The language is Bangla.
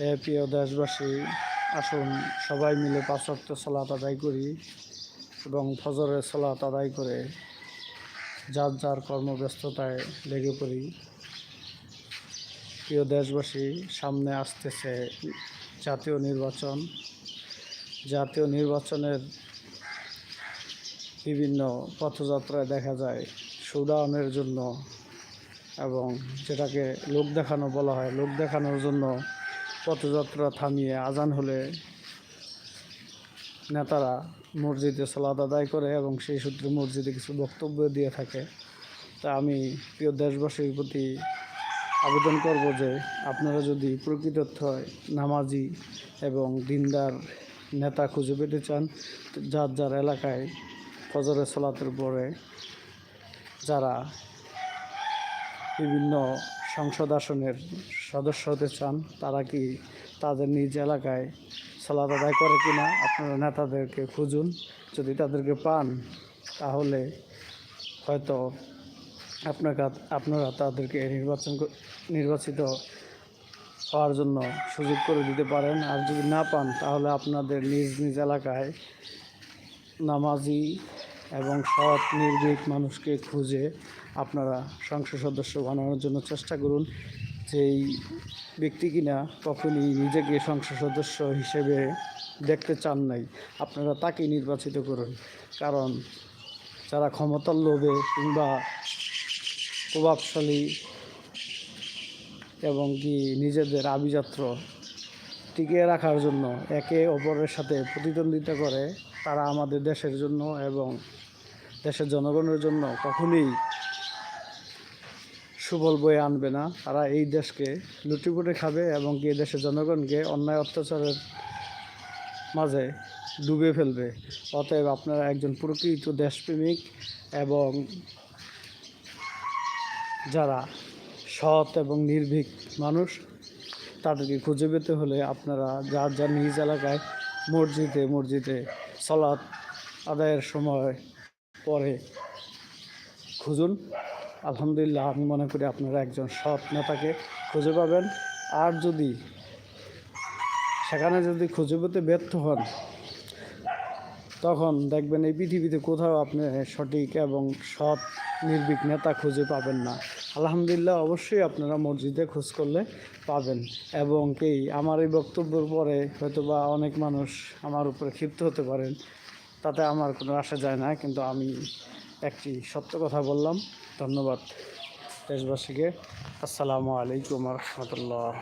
হে প্রিয় দেশবাসী, আসুন সবাই মিলে পাঁচ ওয়াক্ত সালাত আদায় করি এবং ফজরের সালাত আদায় করে যার যার কর্মব্যস্ততায় লেগে পড়ি। প্রিয় দেশবাসী, সামনে আসতেছে জাতীয় নির্বাচন। জাতীয় নির্বাচনের বিভিন্ন পথযাত্রায় দেখা যায় শোডাউনের জন্য এবং যেটাকে লোক দেখানো বলা হয়, লোক দেখানোর জন্য পথযাত্রা থামিয়ে আজান হলে নেতারা মসজিদে সালাদ আদায় করে এবং সেই সূত্রে মসজিদে কিছু বক্তব্য দিয়ে থাকে। তা আমি প্রিয় দেশবাসীর প্রতি আবেদন করব যে আপনারা যদি প্রকৃতর্থ নামাজি এবং দিনদার নেতা খুঁজে পেতে চান যার যার এলাকায় ফজরের সালাতের পরে যারা বিভিন্ন সংসদ আসনের সদস্য হতে চান, তারা কি তাদের নিজ এলাকায় সালাদ আদায় করে কি না আপনারা নেতাদেরকে খুঁজুন। যদি তাদেরকে পান, তাহলে হয়তো আপনাকে, আপনারা তাদেরকে নির্বাচন নির্বাচিত হওয়ার জন্য সুযোগ করে দিতে পারেন। আর যদি না পান, তাহলে আপনাদের নিজ নিজ এলাকায় নামাজি এবং সৎ, নির্ভীক মানুষকে খুঁজে আপনারা সংসদ সদস্য বানানোর জন্য চেষ্টা করুন যেই ব্যক্তি কিনা কখনই নিজেকে সংসদ সদস্য হিসেবে দেখতে চান নাই। আপনারা তাকেই নির্বাচিত করুন। কারণ যারা ক্ষমতার লোভে কিংবা প্রভাবশালী এবং কি নিজেদের আভিজাত্য টিকিয়ে রাখার জন্য একে অপরের সাথে প্রতিদ্বন্দ্বিতা করে, তারা আমাদের দেশের জন্য এবং দেশের জনগণের জন্য কখনোই সুফল বয়ে আনবে না। তারা এই দেশকে লুটিপুটে খাবে এবং এই দেশের জনগণকে অন্যায় অত্যাচারের মাঝে ডুবে ফেলবে। অতএব আপনারা একজন প্রকৃত দেশপ্রেমিক এবং যারা সৎ এবং নির্ভীক মানুষ তাদেরকে খুঁজে পেতে হলে আপনারা যার যার নিজ এলাকায় মসজিদে মসজিদে সলাৎ আদায়ের সময় পরে খুঁজুন। আলহামদুলিল্লাহ, আমি মনে করি আপনারা একজন সৎ নেতাকে খুঁজে পাবেন। আর যদি সেখানে যদি খুঁজে পেতে ব্যর্থ হন তখন দেখবেন এই পৃথিবীতে কোথাও আপনি সঠিক এবং সৎ, নির্ভীক নেতা খুঁজে পাবেন না। আলহামদুলিল্লাহ, অবশ্যই আপনারা মসজিদে খোঁজ করলে পাবেন। এবং কি, আমার এই বক্তব্যের পরে হয়তো বা অনেক মানুষ আমার উপরে ক্ষিপ্ত হতে পারেন। তাতে আমার কোনো আসা যায় না, কিন্তু আমি একটি সত্য কথা বললাম। ধন্যবাদ দেশবাসীকে। আসসালামু আলাইকুম রহমতুল্লাহ।